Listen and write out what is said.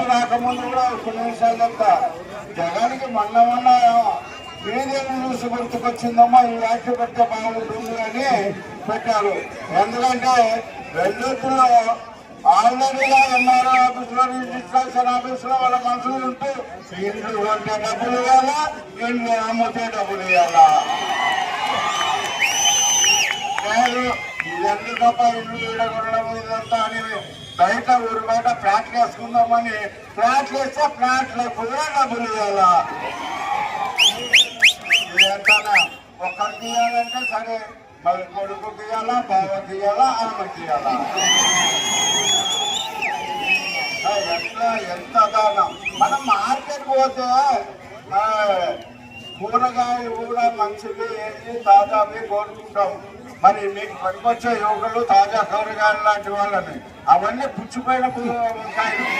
Vote రాకముందు కూడా కొన్ని నిమిషాలు చెప్తా జగానికి మొన్న మొన్న మీడియాను చూసి గుర్తుకొచ్చిందమ్మా ఈ వ్యాఖ్య పెట్టే బాగుంటుంది అని పెట్టారు. ఎందుకంటే వెల్లుత్తులో ఆల్రెడీగా ఎంఆర్ఓ ఆఫీసులో రిజిస్ట్రేషన్ ఆఫీసులో వాళ్ళ మనుషులు ఉంటూ ఇండ్లు కొంటే డబ్బులు ఇవ్వాలా? ఇండ్లు అమ్మితే డబ్బులు ఇవ్వాలా? ఇవన్నీ తప్ప ఇల్లు ఈడగొనడం ఇదంతా అని ఊరు బయట ఫ్లాట్లు వేసుకుందామని ఫ్లాట్లు వేస్తే ఫ్లాట్లకు కూడా డబ్బులు ఇవ్వాలా? ఇదంతా ఒక్కరికి ఇవ్వాలంటే సరే మరి కొడుకుకి ఇవ్వాలా బావకి ఇవ్వాలా ఆమెకి ఇవ్వాలా? ఎట్లా ఎంత దానం మనం మార్కెట్ పోతే కూరగాయలు కూడా మంచిది ఏంటి తాజావి కోరుకుంటాం మరి మీకు పనికొచ్చే యువకులు తాజా కూరగాయలు లాంటి వాళ్ళని. అవన్నీ పుచ్చిపోయిన కూరగాయలు